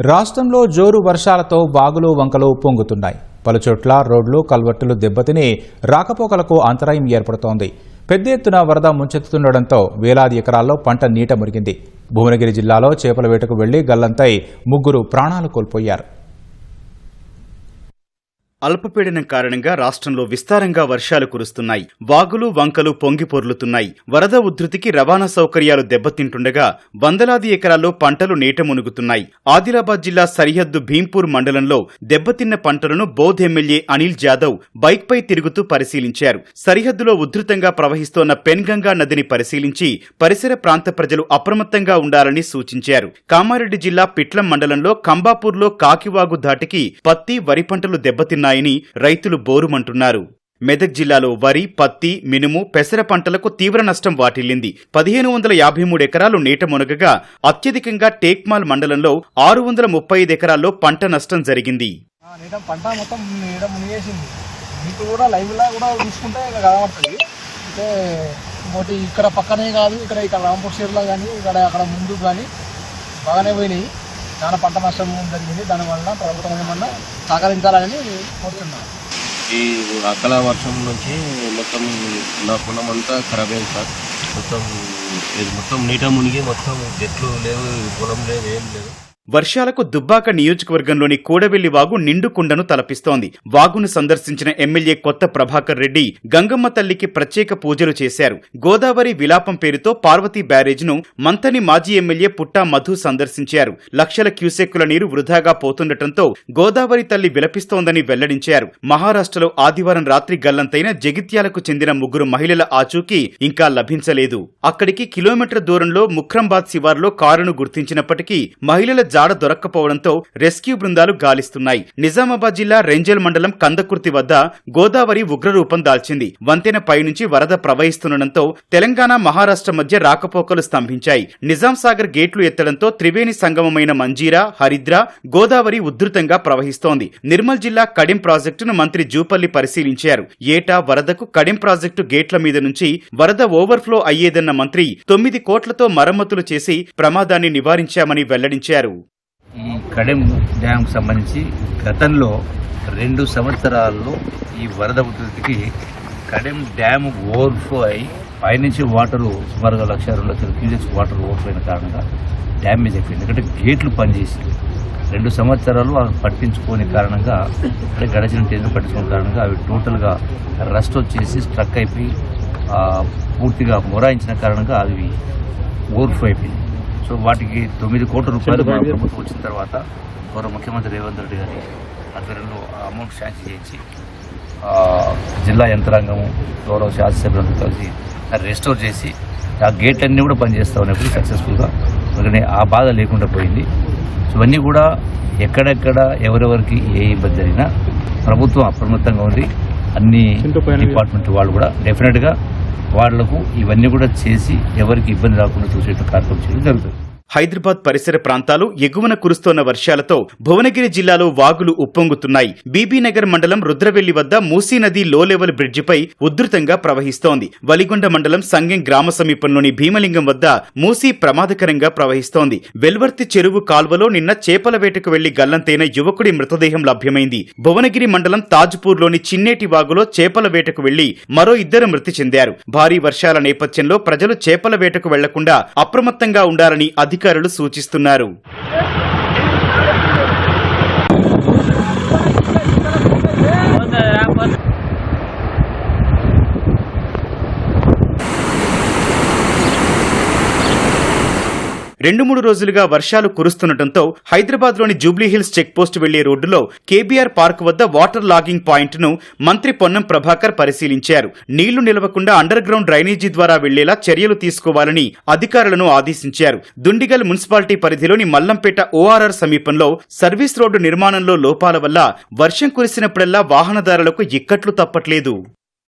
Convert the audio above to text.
రాష్ట్రంలో జోరు వర్షాలతో బాగులు వంకలు పొంగుతున్నాయి. పలుచోట్ల రోడ్లు కల్వర్టులు దెబ్బతిని రాకపోకలకు అంతరాయం ఏర్పడుతోంది. పెద్ద ఎత్తున వరద ముంచెత్తుతుండటంతో వేలాది ఎకరాల్లో పంట నీట మురిగింది భువనగిరి జిల్లాలో చేపల వేటకు వెళ్ళి గల్లంతై ముగ్గురు ప్రాణాలు కోల్పోయారు. అల్పపీడనం కారణంగా రాష్ట్రంలో విస్తారంగా వర్షాలు కురుస్తున్నాయి. వాగులు వంకలు పొంగి పొర్లుతున్నాయి. వరద ఉధృతికి రవాణా సౌకర్యాలు దెబ్బతింటుండగా వందలాది ఎకరాల్లో పంటలు నీట మునుగుతున్నాయి. ఆదిలాబాద్ జిల్లా సరిహద్దు భీంపూర్ మండలంలో దెబ్బతిన్న పంటలను బోధ్ ఎమ్మెల్యే అనిల్ జాదవ్ బైక్పై తిరుగుతూ పరిశీలించారు. సరిహద్దులో ఉధృతంగా ప్రవహిస్తోన్న పెన్గంగా నదిని పరిశీలించి పరిసర ప్రాంత ప్రజలు అప్రమత్తంగా ఉండాలని సూచించారు. కామారెడ్డి జిల్లా పిట్లం మండలంలో కంబాపూర్లో కాకివాగు ధాటికి పత్తి వరి పంటలు ఉన్నాయని రైతులు బోరుమంటున్నారు. మెదక్ జిల్లాలో వరి పత్తి మినుము పెసర పంటలకు తీవ్ర నష్టం వాటిల్లింది. పదిహేను వందల యాభై మూడు ఎకరాలు నీట మునగగా అత్యధికంగా టేక్మాల్ మండలంలో ఆరు వందల ముప్పై ఐదు ఎకరాల్లో పంట నష్టం జరిగింది. పంట మొత్తం నీట కూడా లైవ్లా కూడా చూసుకుంటే కనబడుతుంది. ఇక్కడ పక్కనే కాదు ఇక్కడ ఇక్కడ రాంపూర్ షేర్లో కానీ ఇక్కడ అక్కడ ముందు కానీ బాగానే పోయినాయి. చాలా పంట నష్టం జరిగింది. దానివల్ల ప్రభుత్వం ఏమన్నా సహకరించాలని కోరుతున్నాను ఈ అకాల వర్షం నుంచి మొత్తం నా పొలం అంతా ఖరాబ్ అయింది సార్. మొత్తం ఇది మొత్తం నీట మునిగి మొత్తం చెట్లు లేవు పొలం లేదు ఏం లేదు వర్షాలకు దుబ్బాక నియోజకవర్గంలోని కూడవెల్లి వాగు నిండుకుండను తలపిస్తోంది. వాగును సందర్శించిన ఎమ్మెల్యే కొత్త ప్రభాకర్ రెడ్డి గంగమ్మ తల్లికి ప్రత్యేక పూజలు చేశారు. గోదావరి విలాపం పేరుతో పార్వతీ బ్యారేజ్ను మంతని మాజీ ఎమ్మెల్యే పుట్టా మధు సందర్శించారు. లక్షల క్యూసెక్కుల నీరు వృధాగా పోతుండటంతో గోదావరి తల్లి విలపిస్తోందని వెల్లడించారు. మహారాష్ట్రలో ఆదివారం రాత్రి గల్లంతైన జగిత్యాలకు చెందిన ముగ్గురు మహిళల ఆచూకీ ఇంకా లభించలేదు. అక్కడికి కిలోమీటర్ దూరంలో ముఖ్రంబాద్ శివార్లో కారును గుర్తించినప్పటికీ మహిళల జాడ దొరక్కపోవడంతో రెస్క్యూ బృందాలు గాలిస్తున్నాయి. నిజామాబాద్ జిల్లా రెంజల్ మండలం కందకుర్తి వద్ద గోదావరి ఉగ్రరూపం దాల్చింది. వంతెన పైనుంచి వరద ప్రవహిస్తుండటంతో తెలంగాణ మహారాష్ట్ర మధ్య రాకపోకలు స్తంభించాయి. నిజాం సాగర్ గేట్లు ఎత్తడంతో త్రివేణి సంగమమైన మంజీరా హరిద్ర గోదావరి ఉధృతంగా ప్రవహిస్తోంది. నిర్మల్ జిల్లా కడిం ప్రాజెక్టును మంత్రి జూపల్లి పరిశీలించారు. ఏటా వరదకు కడిం ప్రాజెక్టు గేట్ల మీద నుంచి వరద ఓవర్ఫ్లో అయ్యేదన్న మంత్రి తొమ్మిది కోట్లతో మరమ్మతులు చేసి ప్రమాదాన్ని నివారించామని వెల్లడించారు. ఈ కడెం డ్యామ్ సంబంధించి గతంలో రెండు సంవత్సరాల్లో ఈ వరద ఉధృతికి కడెం డ్యామ్ ఓవర్ఫ్లో అయి పైనుంచి వాటర్ సుమారుగా లక్ష రెండు లక్షల క్యూజెక్స్ వాటర్ ఓవర్ఫ్లో అయిన కారణంగా డ్యామేజ్ అయిపోయింది. ఎందుకంటే గేట్లు పనిచేసి రెండు సంవత్సరాలు అవి పట్టించుకోని కారణంగా అంటే గడిచిన టేజ్ పట్టించుకోని కారణంగా అవి టోటల్గా రస్ట్ వచ్చేసి స్ట్రక్ అయిపోయి పూర్తిగా మొరాయించిన కారణంగా అవి ఓవర్ఫ్లో అయిపోయింది సో వాటికి తొమ్మిది కోట్ల రూపాయలు ప్రభుత్వం వచ్చిన తర్వాత గౌరవ ముఖ్యమంత్రి రేవంత్ రెడ్డి గారి ఆధ్వర్యంలో అమౌంట్ శాంక్షన్ చేయించి జిల్లా యంత్రాంగము గౌరవ శాసనసభ్యులందరూ కలిసి రెస్టోర్ చేసి ఆ గేట్లన్నీ కూడా పనిచేస్తా ఉన్నప్పుడు సక్సెస్ఫుల్గా ఎందుకంటే ఆ బాధ లేకుండా పోయింది. సో ఇవన్నీ కూడా ఎక్కడెక్కడ ఎవరెవరికి ఏ ఇబ్బంది జరిగినా ప్రభుత్వం అప్రమత్తంగా ఉంది అన్ని డిపార్ట్మెంట్ వాళ్ళు కూడా డెఫినెట్గా వాళ్ళకు ఇవన్నీ కూడా చేసి ఎవరికి ఇబ్బంది రాకుండా చూసేట్టు కార్యక్రమం చేయడం జరుగుతుంది. హైదరాబాద్ పరిసర ప్రాంతాలు ఎగువన కురుస్తోన్న వర్షాలతో భువనగిరి జిల్లాలో వాగులు ఉప్పొంగుతున్నాయి. బీబీనగర్ మండలం రుద్రవెల్లి వద్ద మూసీ నది లో లెవెల్ బ్రిడ్జిపై ఉధృతంగా ప్రవహిస్తోంది. వలిగొండ మండలం సంగెం గ్రామ సమీపంలోని భీమలింగం వద్ద మూసీ ప్రమాదకరంగా ప్రవహిస్తోంది. వెల్వర్తి చెరువు కాల్వలో నిన్న చేపల వేటకు వెళ్ళి గల్లంతైన యువకుడి మృతదేహం లభ్యమైంది. భువనగిరి మండలం తాజ్పూర్లోని చిన్నేటి వాగులో చేపల వేటకు వెళ్ళి మరో ఇద్దరు మృతి చెందారు. భారీ వర్షాల నేపథ్యంలో ప్రజలు చేపల వేటకు వెళ్ళకుండా అప్రమత్తంగా ఉండాలని అధికారులు అధికారులు సూచిస్తున్నారు. రెండు మూడు రోజులుగా వర్షాలు కురుస్తుండటంతో హైదరాబాద్లోని జూబ్లీహిల్స్ చెక్పోస్ట్ వెళ్ళే రోడ్డులో కేబీఆర్ పార్క్ వద్ద వాటర్ లాగింగ్ పాయింట్ను మంత్రి పొన్నం ప్రభాకర్ పరిశీలించారు. నీళ్ళు నిలవకుండా అండర్ గ్రౌండ్ డ్రైనేజీ ద్వారా వెళ్ళేలా చర్యలు తీసుకోవాలని అధికారులను ఆదేశించారు. దుండిగల్ మున్సిపాలిటీ పరిధిలోని మల్లంపేట ఓఆర్ఆర్ సమీపంలో సర్వీస్ రోడ్డు నిర్మాణంలో లోపాల వల్ల వర్షం కురిసినప్పుడల్లా వాహనదారులకు ఇక్కట్లు తప్పట్లేదు.